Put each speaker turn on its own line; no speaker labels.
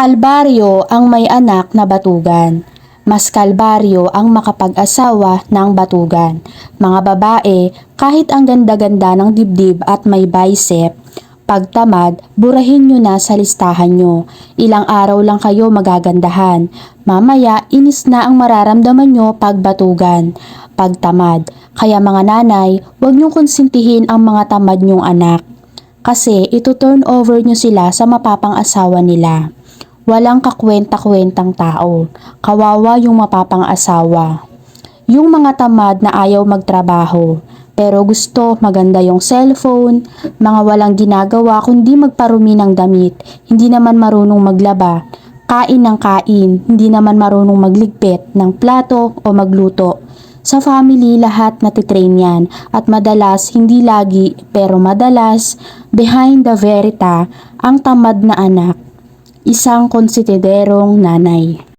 Kalbaryo ang may anak na batugan. Mas kalbaryo ang makapag-asawa ng batugan. Mga babae, kahit ang ganda-ganda ng dibdib at may bicep, pagtamad, burahin nyo na sa listahan nyo. Ilang araw lang kayo magagandahan. Mamaya, inis na ang mararamdaman nyo pag batugan. Pagtamad. Kaya mga nanay, huwag nyong konsintihin ang mga tamad nyong anak. Kasi ito turn over nyo sila sa mapapang asawa nila. Walang kakwenta-kwentang tao. Kawawa yung mapapang asawa. Yung mga tamad na ayaw magtrabaho, pero gusto maganda yung cellphone, mga walang ginagawa kundi magparumi ng damit, hindi naman marunong maglaba, kain ng kain, hindi naman marunong magligpit ng plato o magluto. Sa family, lahat natitrain yan at madalas, hindi lagi, pero madalas, behind the verita, ang tamad na anak, isang konsiderong nanay.